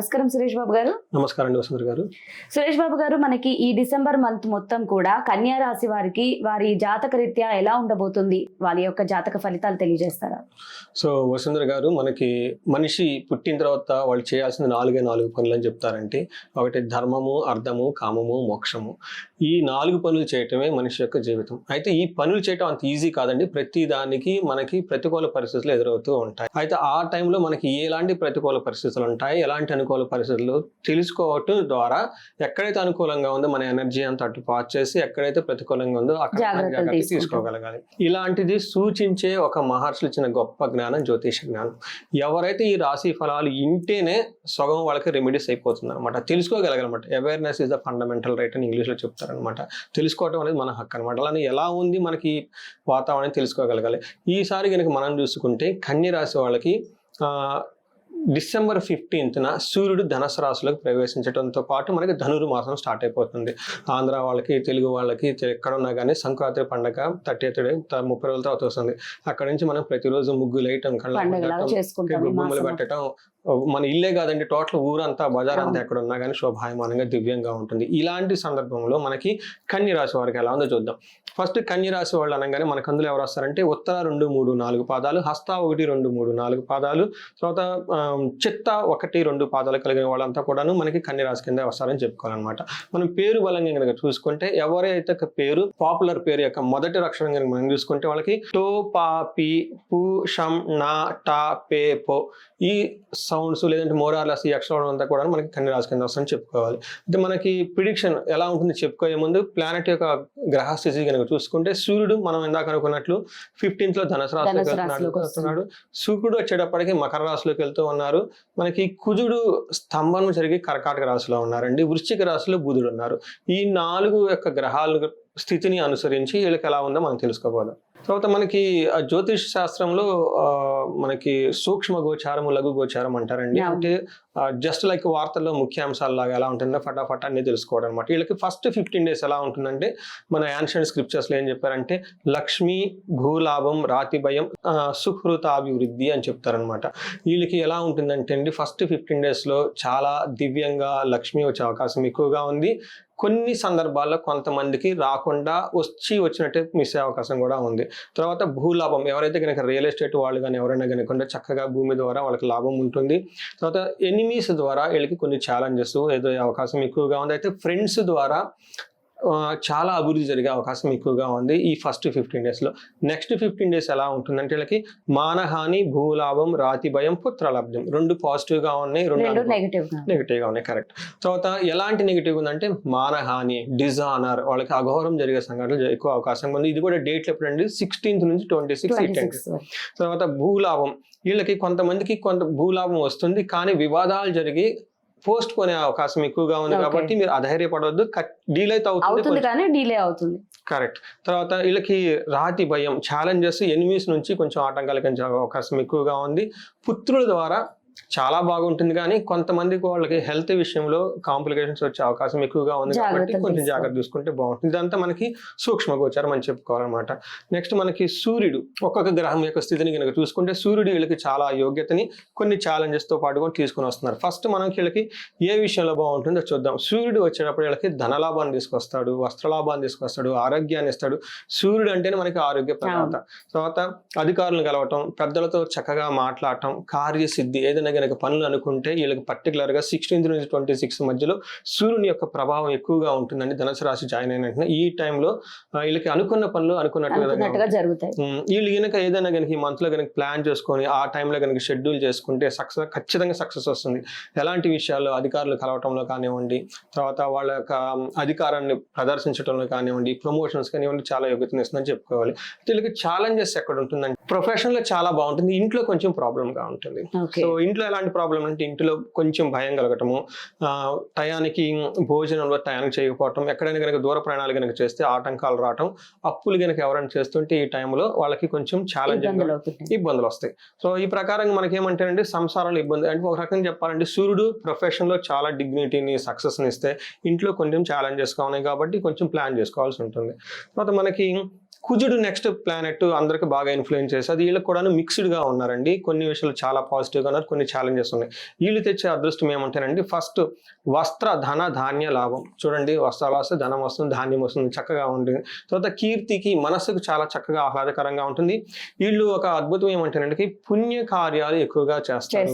నమస్కారం సురేష్ బాబు గారు. నమస్కారం అండి వసుంధర గారు. సురేష్ బాబు గారు మనకి ఈ డిసెంబర్ మంత్ మొత్తం కూడా కన్యా రాశి వారికి వారి జాతక రీత్యా ఎలా ఉండబోతుంది? వాళ్ళ యొక్క జాతక ఫలితాలు తెలియజేస్తారా? సో వసుంధర గారు మనకి మనిషి పుట్టిన తర్వాత వాళ్ళు చేయాల్సిన నాలుగే నాలుగు పనులు అని చెప్తారంటే ఒకటి ధర్మము అర్థము కామము మోక్షము. ఈ నాలుగు పనులు చేయటమే మనిషి యొక్క జీవితం. అయితే ఈ పనులు చేయటం అంత ఈజీ కాదండి. ప్రతి దానికి మనకి ప్రతికూల పరిస్థితులు ఎదురవుతూ ఉంటాయి. అయితే ఆ టైంలో మనకి ఎలాంటి ప్రతికూల పరిస్థితులు ఉంటాయి? ఎలాంటి అనుకూల పరిస్థితులు తెలుసుకోవటం ద్వారా ఎక్కడైతే అనుకూలంగా ఉందో మన ఎనర్జీ అంతా అటు పాస్ చేసి ఎక్కడైతే ప్రతికూలంగా ఉందో అక్కడ జాగ్రత్త. తీసుకోగలగాలి ఇలాంటిది సూచించే ఒక మహర్షులు ఇచ్చిన గొప్ప జ్ఞానం జ్యోతిష జ్ఞానం. ఎవరైతే ఈ రాశి ఫలాలు ఇంటేనే సగం వాళ్ళకి రెమెడీస్ అయిపోతుంది అనమాట తెలుసుకోగలగలమాట. Awareness is the fundamental right అని ఇంగ్లీష్లో చెప్తారనమాట తెలుసుకోవడం అనేది మన హక్కు అనమాట అలానే ఎలా ఉంది మనకి వాతావరణం తెలుసుకోగలగాలి. ఈసారి కనుక మనం చూసుకుంటే కన్య రాశి వాళ్ళకి ఆ, డిసెంబర్ ఫిఫ్టీన్త్న సూర్యుడు ధనస్సు రాశిలోకి ప్రవేశించడంతో పాటు మనకి ధనురు మాసం స్టార్ట్ అయిపోతుంది. ఆంధ్ర వాళ్ళకి తెలుగు వాళ్ళకి తె- ఎక్కడ ఉన్నా కానీ సంక్రాంతి పండగ థర్టీ ఎయిత్ ముప్పై రోజుల తర్వాత వస్తుంది. అక్కడ నుంచి మనం ప్రతిరోజు ముగ్గులు వేయటం కళ్ళ బొమ్మలు పెట్టడం మన ఇల్లే కాదండి టోటల్ ఊరంతా బజార్ అంతా ఎక్కడ ఉన్నా కానీ శోభాయమానంగా దివ్యంగా ఉంటుంది. ఇలాంటి సందర్భంలో మనకి కన్య రాశి వారికి ఎలా ఉందో చూద్దాం. ఫస్ట్ కన్యరాశి వాళ్ళు అనగానే మనకు అందులో ఎవరు వస్తారంటే ఉత్తర రెండు మూడు నాలుగు పాదాలు హస్త ఒకటి రెండు మూడు నాలుగు పాదాలు తర్వాత చిత్త ఒకటి రెండు పాదాలు కలిగిన వాళ్ళంతా కూడాను మనకి కన్యరాశి కింద వస్తారని చెప్పుకోవాలన్నమాట. మనం పేరు బలంగా కనుక చూసుకుంటే ఎవరైతే ఒక పేరు పాపులర్ పేరు యొక్క మొదటి అక్షరం కనుక మనం చూసుకుంటే వాళ్ళకి టో పా పి పు షం నా టా పే పో ఈ సౌండ్స్ లేదంటే మోరార్లస్ ఈ అక్షరం అంతా కూడా మనకి కన్యరాశి కింద వస్తారని చెప్పుకోవాలి. అయితే మనకి ప్రిడిక్షన్ ఎలా ఉంటుంది చెప్పుకోయే ముందు ప్లానెట్ యొక్క గ్రహ స్థితి కనుక చూసుకుంటే సూర్యుడు మనం ఇందాక అనుకున్నట్లు ఫిఫ్టీన్త్లో ధనుసు రాశిలోకి వెళ్తున్నాడు శుక్రుడు వచ్చేటప్పటికి మకర రాశిలోకి వెళ్తూ ఉన్నారు. మనకి కుజుడు స్తంభం జరిగి కర్కాటక రాశిలో ఉన్నారండి. వృశ్చిక రాశిలో బుధుడు ఉన్నారు. ఈ నాలుగు యొక్క గ్రహాల స్థితిని అనుసరించి వీళ్ళకి ఎలా ఉందో మనం తెలుసుకోబోదాం. తర్వాత మనకి జ్యోతిష్ శాస్త్రంలో మనకి సూక్ష్మ గోచారము లఘు గోచారం అంటారండి. అంటే జస్ట్ లైక్ వార్తల్లో ముఖ్యాంశాలు లాగా ఎలా ఉంటుందో ఫటాఫట్ అన్ని తెలుసుకోవడం అనమాట వీళ్ళకి ఫస్ట్ ఫిఫ్టీన్ డేస్ ఎలా ఉంటుందంటే మన యాన్షియన్ స్క్రిప్చర్స్లో ఏం చెప్పారంటే లక్ష్మి భూలాభం రాతి భయం ఆ, సుహృతాభివృద్ధి అని చెప్తారనమాట వీళ్ళకి ఎలా ఉంటుందంటే అండి ఫస్ట్ ఫిఫ్టీన్ డేస్లో చాలా దివ్యంగా లక్ష్మి వచ్చే అవకాశం ఎక్కువగా ఉంది. కొన్ని సందర్భాల్లో కొంతమందికి రాకుండా వచ్చి వచ్చినట్టే మిస్ అయ్యే అవకాశం కూడా ఉంది. తర్వాత భూలాభం ఎవరైతే కనుక రియల్ ఎస్టేట్ వాళ్ళు కానీ ఎవరైనా కనుక చక్కగా భూమి ద్వారా వాళ్ళకి లాభం ఉంటుంది. తర్వాత ఎనిమీస్ ద్వారా వీళ్ళకి కొన్ని ఛాలెంజెస్ ఎదురయ్యే అవకాశం ఎక్కువగా ఉంది. అయితే ఫ్రెండ్స్ ద్వారా చాలా అభివృద్ధి జరిగే అవకాశం ఎక్కువగా ఉంది ఈ ఫస్ట్ ఫిఫ్టీన్ డేస్లో. నెక్స్ట్ ఫిఫ్టీన్ డేస్ ఎలా ఉంటుందంటే వీళ్ళకి మానహాని భూలాభం రాతి భయం పుత్రలబ్ధం రెండు పాజిటివ్గా ఉన్నాయి రెండు నెగిటివ్గా. ఉన్నాయి కరెక్ట్. తర్వాత ఎలాంటి నెగిటివ్ ఉందంటే మానహాని డిజానర్ వాళ్ళకి అఘోరం జరిగే సంఘటనలు ఎక్కువ అవకాశం ఉంది. ఇది కూడా డేట్లు ఎప్పుడండి సిక్స్టీన్త్ నుంచి ట్వంటీ సిక్స్ తర్వాత భూలాభం. వీళ్ళకి కొంతమందికి కొంత భూలాభం వస్తుంది కానీ వివాదాలు జరిగి పోస్ట్ కొనే అవకాశం ఎక్కువగా ఉంది. కాబట్టి మీరు అధైర్యపడవద్దు డీల్ అయితే అవుతుంది కానీ డిలే అవుతుంది. కరెక్ట్. తర్వాత వీళ్ళకి రాతి భయం ఛాలెంజెస్ ఎనిమీస్ నుంచి కొంచెం ఆటంకాలు కలిగే అవకాశం ఎక్కువగా ఉంది. పుత్రుల ద్వారా చాలా బాగుంటుంది కానీ కొంతమందికి వాళ్ళకి హెల్త్ విషయంలో కాంప్లికేషన్స్ వచ్చే అవకాశం ఎక్కువగా ఉంది కాబట్టి కొంచెం. జాగ్రత్త చూసుకుంటే బాగుంటుంది. ఇదంతా మనకి సూక్ష్మ గోచారం అని చెప్పుకోవాలన్నమాట. నెక్స్ట్ మనకి సూర్యుడు. ఒక్కొక్క గ్రహం యొక్క స్థితిని కనుక చూసుకుంటే సూర్యుడు వీళ్ళకి చాలా యోగ్యతని కొన్ని challenges తో పాటు కూడా తీసుకుని వస్తున్నారు. ఫస్ట్ మనకి వీళ్ళకి ఏ విషయంలో బాగుంటుందో చూద్దాం. సూర్యుడు వచ్చేటప్పుడు వీళ్ళకి ధనలాభాన్ని తీసుకొస్తాడు వస్త్రలాభాన్ని తీసుకొస్తాడు ఆరోగ్యాన్ని ఇస్తాడు. సూర్యుడు అంటేనే మనకి ఆరోగ్య ప్రదాత తర్వాత అధికారులను కలవటం పెద్దలతో చక్కగా మాట్లాడటం కార్యసిద్ధి ఏదైనా కనుక పనులు అనుకుంటే వీళ్ళకి particular గా సిక్స్టీన్త్ నుంచి ట్వంటీ సిక్స్ మధ్యలో సూర్యుని యొక్క ప్రభావం ఎక్కువగా ఉంటుందండి. ధనుసు రాశి జాయిన్ అయిన వెంటనే ఈ టైంలో వీళ్ళకి అనుకున్న పనులు అనుకున్నట్టుగా జరుగుతాయి. వీళ్ళు కనుక ఏదైనా కనుక ఈ మంత్లో కనుక ప్లాన్ చేసుకొని ఆ టైంలో కనుక షెడ్యూల్ చేసుకుంటే సక్సెస్ ఖచ్చితంగా సక్సెస్ వస్తుంది. ఎలాంటి విషయాల్లో అధికారులు కలవటంలో కానివ్వండి తర్వాత వాళ్ళ యొక్క అధికారాన్ని ప్రదర్శించడంలో కానివ్వండి ప్రమోషన్స్ కానివ్వండి చాలా యోగ్యతను ఇస్తుందని చెప్పుకోవాలి వీళ్ళకి ఛాలెంజెస్ ఎక్కడ ఉంటుందంటే ప్రొఫెషన్లో చాలా బాగుంటుంది. ఇంట్లో కొంచెం ప్రాబ్లమ్గా ఉంటుంది. సో ఇంట్లో ఎలాంటి ప్రాబ్లం అంటే ఇంట్లో కొంచెం భయం కలగటము టయానికి భోజనంలో టయానికి చేయకపోవటం ఎక్కడైనా కనుక దూర ప్రయాణాలు కనుక చేస్తే ఆటంకాలు రావటం అప్పులు కనుక ఎవరైనా చేస్తుంటే ఈ టైంలో వాళ్ళకి కొంచెం ఛాలెంజింగ్ ఇబ్బందులు వస్తాయి. సో ఈ ప్రకారంగా మనకి ఏమంటారంటే సంసారంలో ఇబ్బంది అంటే ఒక రకంగా చెప్పాలంటే సూర్యుడు ప్రొఫెషన్లో చాలా డిగ్నిటీని సక్సెస్ని ఇస్తే ఇంట్లో కొంచెం ఛాలెంజెస్గా ఉన్నాయి కాబట్టి కొంచెం ప్లాన్ చేసుకోవాల్సి ఉంటుంది. తర్వాత మనకి కుజుడు నెక్స్ట్ ప్లానెట్ అందరికి బాగా ఇన్ఫ్లుయెన్స్ చేసి అది వీళ్ళకి కూడా మిక్స్డ్గా ఉన్నారండి. కొన్ని విషయాలు చాలా పాజిటివ్గా ఉన్నారు కొన్ని ఛాలెంజెస్ ఉన్నాయి. వీళ్ళు తెచ్చే అదృష్టం ఏమంటారండి? ఫస్ట్ వస్త్ర ధన ధాన్య లాభం. చూడండి వస్త్రాలు వస్తే ధనం వస్తుంది ధాన్యం వస్తుంది చక్కగా ఉంటుంది. తర్వాత కీర్తికి మనసుకు చాలా చక్కగా ఆహ్లాదకరంగా ఉంటుంది. వీళ్ళు ఒక అద్భుతం ఏమంటారంటే పుణ్య కార్యాలు ఎక్కువగా చేస్తారు.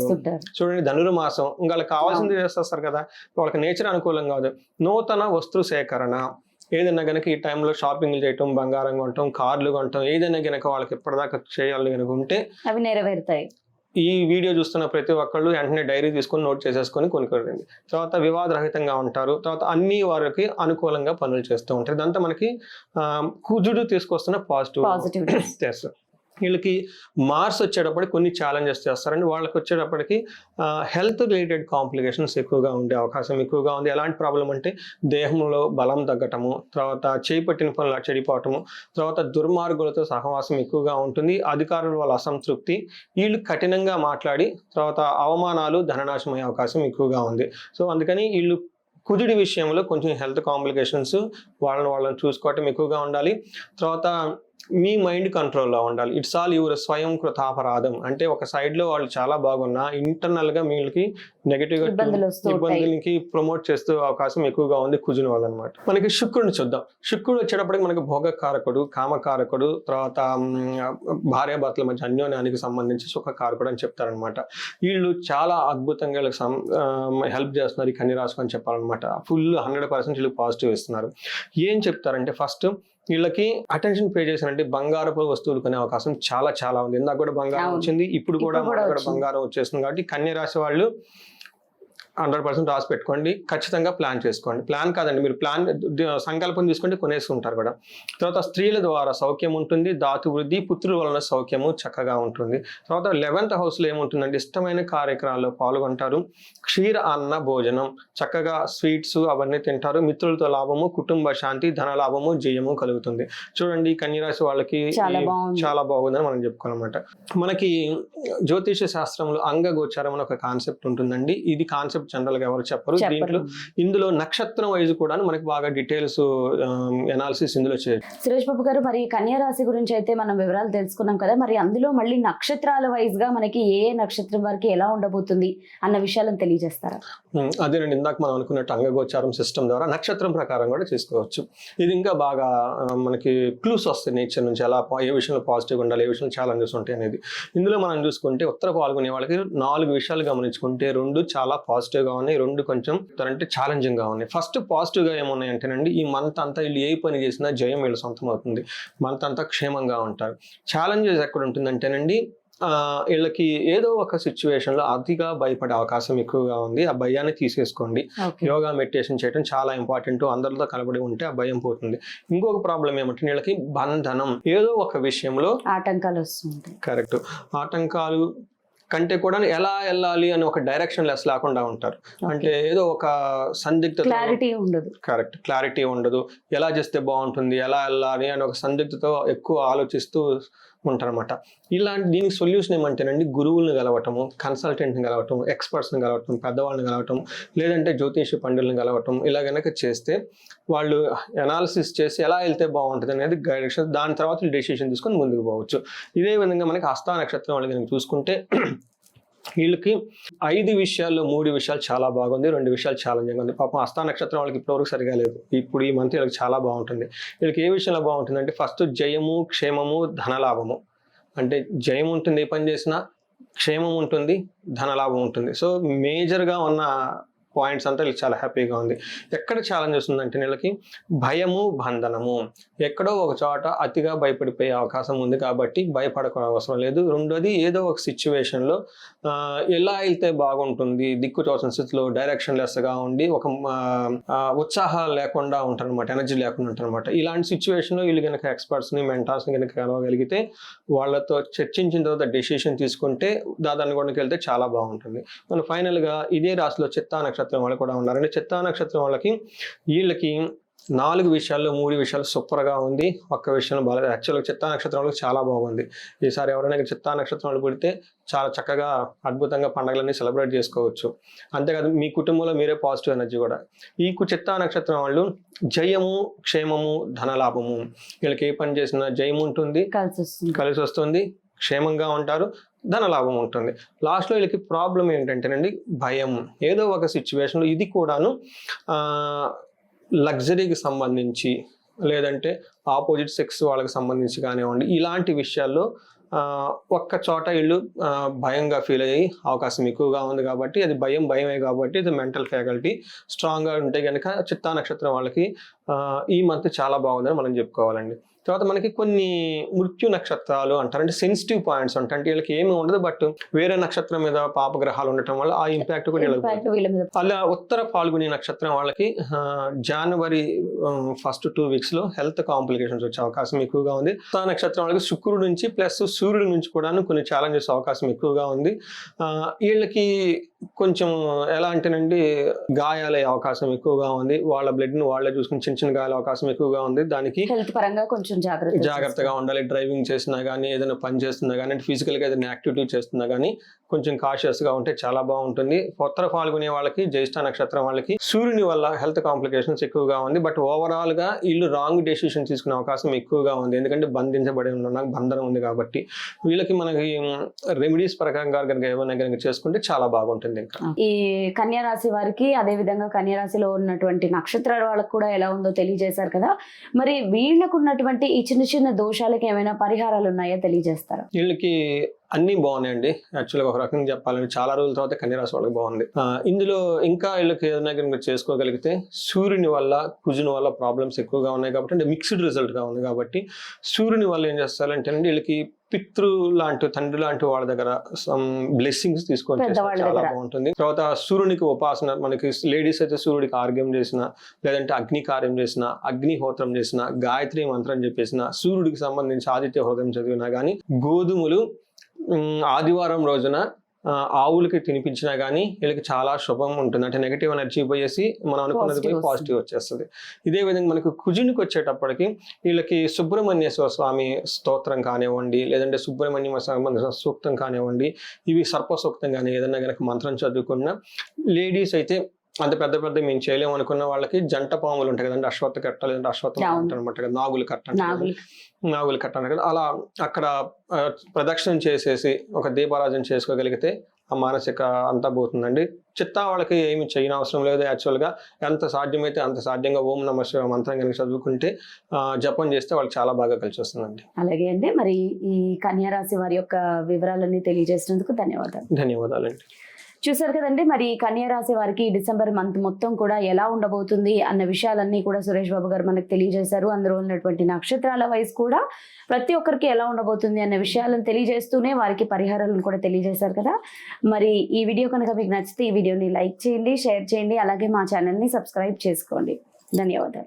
చూడండి ధనుర్మాసం ఇంకా కావాల్సింది చేస్తారు కదా. వాళ్ళకి నేచర్ అనుకూలం కాదు నూతన వస్తు సేకరణ. ఏదైనా గనక ఈ టైంలో షాపింగ్లు చేయటం బంగారం కొనటం కార్లు కొనటం ఏదైనా గనక వాళ్ళకి ఎప్పటిదాకా చేయాలి కనుక ఉంటే అవి నెరవేరుతాయి. ఈ వీడియో చూస్తున్న ప్రతి ఒక్కళ్ళు వెంటనే డైరీ తీసుకొని నోట్ చేసేసుకొని కొనుక్కోండి. తర్వాత వివాదరహితంగా ఉంటారు. తర్వాత అన్ని వారికి అనుకూలంగా పనులు చేస్తూ ఉంటారు. ఇదంతా మనకి కుజుడు తీసుకొస్తున్న పాజిటివ్ పాజిటివ్ చేస్తారు వీళ్ళకి మార్స్ వచ్చేటప్పటికి కొన్ని ఛాలెంజెస్ చేస్తారండి. వాళ్ళకి వచ్చేటప్పటికి హెల్త్ రిలేటెడ్ కాంప్లికేషన్స్ ఎక్కువగా ఉండే అవకాశం ఎక్కువగా ఉంది. ఎలాంటి ప్రాబ్లం అంటే దేహంలో బలం తగ్గటము తర్వాత చేపట్టిన పనులు చెడిపోవటము తర్వాత దుర్మార్గులతో సహవాసం ఎక్కువగా ఉంటుంది. అధికారుల వాళ్ళ అసంతృప్తి వీళ్ళు కఠినంగా మాట్లాడి తర్వాత అవమానాలు ధననాశం అయ్యే అవకాశం ఎక్కువగా ఉంది. సో అందుకని వీళ్ళు కుజుడి విషయంలో కొంచెం హెల్త్ కాంప్లికేషన్స్ వాళ్ళని వాళ్ళని చూసుకోవటం ఎక్కువగా ఉండాలి. తర్వాత మీ మైండ్ కంట్రోల్లో ఉండాలి. ఇట్స్ ఆల్ యువర్ స్వయం కృతాపరాధం. అంటే ఒక side లో వాళ్ళు చాలా బాగున్నా internal గా వీళ్ళకి నెగటివ్గా ఇబ్బందులు వస్తూ ఉంటాయి. ఇబ్బందులకి ప్రమోట్ చేస్తూ అవకాశం ఎక్కువగా ఉంది కుజుని వాళ్ళు అనమాట మనకి శుక్రుడిని చూద్దాం. శుక్రుడు వచ్చేటప్పటికి మనకి భోగకారకుడు కామకారకుడు తర్వాత భార్య భర్తల మధ్య అన్యోన్యానికి సంబంధించి సుఖకారకుడు అని చెప్తారనమాట. వీళ్ళు చాలా అద్భుతంగా హెల్ప్ చేస్తున్నారు ఈ కన్య రాశి అని చెప్పాలన్నమాట. ఫుల్ హండ్రెడ్ పర్సెంట్ వీళ్ళకి పాజిటివ్ ఇస్తున్నారు. ఏం చెప్తారంటే ఫస్ట్ వీళ్ళకి అటెన్షన్ పే చేసినట్టు బంగారపు వస్తువులు కొనే అవకాశం చాలా చాలా ఉంది ఇందాక కూడా బంగారం. వచ్చింది ఇప్పుడు కూడా. బంగారం వచ్చేస్తుంది కాబట్టి కన్య రాశి వాళ్ళు హండ్రెడ్ పర్సెంట్ రాసి పెట్టుకోండి. ఖచ్చితంగా ప్లాన్ చేసుకోండి. ప్లాన్ కాదండి. మీరు ప్లాన్ సంకల్పం తీసుకుంటే కొనేసుకుంటారు కూడా. తర్వాత స్త్రీల ద్వారా సౌఖ్యం ఉంటుంది. ధాతు వృద్ధి పుత్రుల వలన సౌఖ్యము చక్కగా ఉంటుంది. తర్వాత లెవెన్త్ హౌస్లో ఏముంటుందంటే ఇష్టమైన కార్యక్రమాల్లో పాల్గొంటారు. క్షీర అన్న భోజనం. చక్కగా స్వీట్స్ అవన్నీ తింటారు. మిత్రులతో లాభము కుటుంబ శాంతి ధన లాభము జయము కలుగుతుంది. చూడండి కన్యరాశి వాళ్ళకి. చాలా బాగుందని మనం చెప్పుకోవాలన్నమాట. మనకి జ్యోతిష శాస్త్రంలో అంగ గోచారం అని ఒక కాన్సెప్ట్ ఉంటుందండి. ఇది కాన్సెప్ట్ జనరల్గా ఎవరు చెప్పరు. దీంట్లో ఇందులో నక్షత్రం వైజ్ కూడా మనకి బాగా డీటెయిల్స్ ఎనాలిసిస్ ఇందులో చేయొచ్చు సురేష్ బాబు గారు మరి కన్యా రాశి గురించి అయితే మనం వివరాలు తెలుసుకున్నాం కదా. మరి అందులో మళ్ళీ నక్షత్రాల వైజ్గా మనకి ఏ ఏ నక్షత్రం వరకు ఎలా ఉండబోతుంది అన్న విషయాలను తెలియజేస్తారా? అదేనండి ఇందాక మనం అనుకున్నట్టు అంగగోచారం సిస్టమ్ ద్వారా నక్షత్రం ప్రకారం కూడా చేసుకోవచ్చు. ఇది ఇంకా బాగా మనకి క్లూస్ వస్తాయి నేచర్ నుంచి. ఎలా ఏ విషయంలో పాజిటివ్ ఉండాలి ఏ విషయంలో ఛాలెంజెస్ ఉంటాయి అనేది. ఇందులో మనం చూసుకుంటే ఉత్తర పాల్గొనే వాళ్ళకి నాలుగు విషయాలు గమనించుకుంటే రెండు చాలా పాజిటివ్ గా ఉన్నాయి రెండు కొంచెం అంటే ఛాలెంజింగ్గా ఉన్నాయి. ఫస్ట్ పాజిటివ్గా ఏమున్నాయి అంటేనండి ఈ మంత్ అంతా వీళ్ళు ఏ పని చేసినా జయం వీళ్ళ సొంతం అవుతుంది. మంత్ అంతా క్షేమంగా ఉంటారు. ఛాలెంజెస్ ఎక్కడ ఉంటుందంటేనండి వీళ్ళకి ఏదో ఒక సిచ్యువేషన్లో అతిగా భయపడే అవకాశం ఎక్కువగా ఉంది. ఆ భయాన్ని తీసేసుకోండి. యోగా మెడిటేషన్ చేయడం చాలా ఇంపార్టెంట్ అందరితో కలబడి ఉంటే ఆ భయం పోతుంది. ఇంకొక ప్రాబ్లం ఏమంటే వీళ్ళకి బంధనం ఏదో ఒక విషయంలో ఆటంకాలు వస్తుంటాయి. కరెక్ట్ ఆటంకాలు కంటే కూడా ఎలా వెళ్ళాలి అని ఒక డైరెక్షన్ లెస్ లేకుండా ఉంటారు. అంటే ఏదో ఒక సందిగ్ధత క్లారిటీ ఉండదు. కరెక్ట్ క్లారిటీ ఉండదు. ఎలా చేస్తే బాగుంటుంది? ఎలా వెళ్ళాలి అని ఒక సందిగ్ధతో ఎక్కువ ఆలోచిస్తూ ఉంటారన్నమాట. ఇలాంటి దీనికి సొల్యూషన్ ఏమంటేనండి గురువులను కలవటము కన్సల్టెంట్ని కలవటం ఎక్స్పర్ట్స్ని కలవటం పెద్దవాళ్ళని కలవటం లేదంటే జ్యోతిష పండితులను కలవటం ఇలా కనుక చేస్తే వాళ్ళు అనాలిసిస్ చేసి ఎలా వెళ్తే బాగుంటుంది అనేది డైరెక్షన్ దాని తర్వాత డెసిషన్ తీసుకొని ముందుకు పోవచ్చు. ఇదే విధంగా మనకి హస్త నక్షత్రం వాళ్ళు కనుక చూసుకుంటే వీళ్ళకి ఐదు విషయాల్లో మూడు విషయాలు చాలా బాగుంది రెండు విషయాలు ఛాలెంజింగ్ ఉంది. పాపం అస్తా నక్షత్రం వాళ్ళకి ఇప్పటివరకు సరిగా లేదు. ఇప్పుడు ఈ మంత్ వీళ్ళకి చాలా బాగుంటుంది. వీళ్ళకి ఏ విషయంలో బాగుంటుంది అంటే ఫస్ట్ జయము క్షేమము ధనలాభము. అంటే జయం ఉంటుంది ఏ పని చేసినా క్షేమం ఉంటుంది ధనలాభం ఉంటుంది. సో మేజర్గా ఉన్న పాయింట్స్ అంతా చాలా హ్యాపీగా ఉంది. ఎక్కడ ఛాలెంజ్ వస్తుందంటే వీళ్ళకి భయము బంధనము. ఎక్కడో ఒక చోట అతిగా భయపడిపోయే అవకాశం ఉంది కాబట్టి భయపడకుండా అవసరం లేదు. రెండోది ఏదో ఒక సిచ్యువేషన్లో ఎలా వెళ్తే బాగుంటుంది దిక్కు తోచిన స్థితిలో డైరెక్షన్ లెస్గా ఉండి ఒక ఉత్సాహం లేకుండా ఉంటారనమాట ఎనర్జీ లేకుండా ఉంటారనమాట ఇలాంటి సిచ్యువేషన్లో వీళ్ళు కనుక ఎక్స్పర్ట్స్ని మెంటార్స్ని కనుక కలవగలిగితే వాళ్ళతో చర్చించిన తర్వాత డెసిషన్ తీసుకుంటే దాదాపు వెళ్తే చాలా బాగుంటుంది. మన ఫైనల్గా ఇదే రాశిలో చిత్తా నక్షత్రం వాళ్ళు కూడా ఉన్నారండి చిత్తా నక్షత్రం వాళ్ళకి వీళ్ళకి నాలుగు విషయాల్లో మూడు విషయాలు సూపర్గా ఉంది. ఒక్క విషయంలో బాగా యాక్చువల్గా చిత్తా నక్షత్రం వాళ్ళకి చాలా బాగుంది. ఈసారి ఎవరైనా చిత్తా నక్షత్రం వాళ్ళు పుడితే చాలా చక్కగా అద్భుతంగా పండుగలన్నీ సెలబ్రేట్ చేసుకోవచ్చు. అంతేకాదు మీ కుటుంబంలో మీరే పాజిటివ్ ఎనర్జీ కూడా. ఈ కు- చిత్తా నక్షత్రం వాళ్ళు జయము క్షేమము ధనలాభము. వీళ్ళకి ఏ పని చేసినా జయం ఉంటుంది. కలిసి వస్తుంది క్షేమంగా ఉంటారు. ధనలాభం ఉంటుంది. లాస్ట్లో వీళ్ళకి ప్రాబ్లం ఏంటంటేనండి భయం. ఏదో ఒక సిచ్యువేషన్లో ఇది కూడాను లగ్జరీకి సంబంధించి లేదంటే ఆపోజిట్ సెక్స్ వాళ్ళకి సంబంధించి కానివ్వండి ఇలాంటి విషయాల్లో ఒక్క చోట వీళ్ళు భయంగా ఫీల్ అయ్యే అవకాశం ఎక్కువగా ఉంది కాబట్టి అది భయం భయమే కాబట్టి ఇది మెంటల్ ఫ్యాకల్టీ స్ట్రాంగ్గా ఉంటే కనుక చిత్తా నక్షత్రం వాళ్ళకి ఈ మంత్ చాలా బాగుందని మనం చెప్పుకోవాలండి. తర్వాత మనకి కొన్ని మృత్యు నక్షత్రాలు అంటారు. అంటే సెన్సిటివ్ పాయింట్స్ ఉంటాయి అంటే వీళ్ళకి ఏమి ఉండదు బట్ వేరే నక్షత్రం మీద పాపగ్రహాలు ఉండటం వల్ల ఆ ఇంపాక్ట్ కూడా అలా ఉత్తర పాల్గొనే నక్షత్రం వాళ్ళకి జనవరి ఫస్ట్ టూ వీక్స్లో హెల్త్ కాంప్లికేషన్స్ వచ్చే అవకాశం ఎక్కువగా ఉంది. ఉత్తర నక్షత్రం వాళ్ళకి శుక్రుడు నుంచి ప్లస్ సూర్యుడి నుంచి కూడా కొన్ని ఛాలెంజెస్ అవకాశం ఎక్కువగా ఉంది. వీళ్ళకి కొంచెం ఎలా అంటేనండి గాయాలయ్యే అవకాశం ఎక్కువగా ఉంది. వాళ్ళ బ్లడ్ను వాళ్ళే చూసుకుని చిన్న చిన్న గాయాల అవకాశం ఎక్కువగా ఉంది. దానికి హెల్త్ పరంగా కొంచెం జాగ్రత్త జాగ్రత్తగా ఉండాలి. డ్రైవింగ్ చేసినా కానీ ఏదైనా పని చేస్తున్నా కానీ అంటే ఫిజికల్గా ఏదైనా యాక్టివిటీ చేస్తున్నా కానీ కొంచెం cautious గా ఉంటే చాలా బాగుంటుంది. ఉత్తర పాల్గొనే వాళ్ళకి జ్యేష్ఠ నక్షత్రం వాళ్ళకి సూర్యుని వల్ల హెల్త్ కాంప్లికేషన్స్ ఎక్కువగా ఉంది. బట్ ఓవరాల్గా వీళ్ళు రాంగ్ డెసిషన్ తీసుకునే అవకాశం ఎక్కువగా ఉంది. ఎందుకంటే బంధించబడి ఉన్న బంధనం ఉంది కాబట్టి వీళ్ళకి మనకి రెమెడీస్ ప్రకారంగా కనుక ఏమైనా కనుక చేసుకుంటే చాలా బాగుంటుంది ఇంకా. ఈ కన్యా రాశి వారికి అదే విధంగా కన్యా రాశిలో ఉన్నటువంటి నక్షత్రాల వాళ్ళకు కూడా ఎలా ఉందో తెలియజేశారు కదా. మరి వీళ్ళకు ఉన్నటువంటి ఈ చిన్న చిన్న దోషాలకి ఏమైనా పరిహారాలు ఉన్నాయో తెలియజేస్తారా? వీళ్ళకి అన్ని బాగున్నాయండి. యాక్చువల్గా ఒక రకంగా చెప్పాలంటే చాలా రోజుల తర్వాత కన్యరాశి వాళ్ళకి బాగుంది. ఇందులో ఇంకా వీళ్ళకి ఏదైనా కనుక చేసుకోగలిగితే సూర్యుని వల్ల కుజుని వల్ల ప్రాబ్లమ్స్ ఎక్కువగా ఉన్నాయి కాబట్టి అంటే మిక్స్డ్ రిజల్ట్గా ఉంది కాబట్టి సూర్యుని వల్ల ఏం చేస్తారంటే అండి వీళ్ళకి పితృ లాంటి తండ్రి లాంటి వాళ్ళ దగ్గర సమ్ బ్లెస్సింగ్స్ తీసుకొని చేస్తే చాలా. బాగుంటుంది తర్వాత సూర్యునికి ఉపాసన మనకి లేడీస్ అయితే సూర్యుడికి ఆర్గ్యం చేసిన లేదంటే అగ్ని కార్యం చేసిన అగ్నిహోత్రం చేసిన గాయత్రి మంత్రం చెప్పేసిన సూర్యుడికి సంబంధించి ఆదిత్య హృదయం చదివినా కానీ గోధుమలు ఆదివారం రోజున ఆవులకి తినిపించినా కానీ వీళ్ళకి చాలా శుభం ఉంటుంది. అంటే నెగిటివ్ ఎనర్జీ పోయేసి మనం అనుకున్నది పోయి పాజిటివ్ వచ్చేస్తుంది. ఇదే విధంగా మనకు కుజునికి వచ్చేటప్పటికి వీళ్ళకి సుబ్రహ్మణ్యేశ్వర స్వామి స్తోత్రం కానివ్వండి లేదంటే సుబ్రహ్మణ్య సంబంధించిన సూక్తం కానివ్వండి ఇవి సర్ప సూక్తం కానీ ఏదైనా కనుక మంత్రం చదువుకున్న లేడీస్ అయితే అంత పెద్ద పెద్ద మేము చేయలేము అనుకున్న వాళ్ళకి జంట పాములు ఉంటాయి కదండి అశ్వత్థ కట్ట లేదంటే అశ్వత్థ. అంటారు అనమాట కదా నాగులు కట్ట. నాగులు. కట్ట కదా. అలా అక్కడ ప్రదక్షిణం చేసేసి ఒక దీపారాజన చేసుకోగలిగితే ఆ మానసిక అంతా పోతుందండి. చిత్తా వాళ్ళకి ఏమి చేయని అవసరం లేదు యాక్చువల్గా. ఎంత సాధ్యమైతే అంత సాధ్యంగా ఓం నమ శివ మంత్రం కనుక చదువుకుంటే ఆ, జపం చేస్తే వాళ్ళకి చాలా బాగా కలిసి వస్తుందండి. అలాగే అండి. మరి ఈ కన్యా రాశి వారి యొక్క వివరాలన్నీ తెలియజేసినందుకు ధన్యవాదాలు. ధన్యవాదాలండి. చూసారు కదండి మరి కన్యా రాశి వారికి డిసెంబర్ మంత్ మొత్తం కూడా ఎలా ఉండబోతుంది అన్న విషయాలన్నీ కూడా సురేష్ బాబు గారు మనకు తెలియజేశారు. అందులో ఉన్నటువంటి నక్షత్రాల వయసు కూడా ప్రతి ఒక్కరికి ఎలా ఉండబోతుంది అన్న విషయాలను తెలియజేస్తూనే వారికి పరిహారాలను కూడా తెలియజేశారు కదా. మరి ఈ వీడియో కనుక మీకు నచ్చితే ఈ వీడియోని లైక్ చేయండి షేర్ చేయండి అలాగే మా ఛానల్ని సబ్స్క్రైబ్ చేసుకోండి. ధన్యవాదాలు.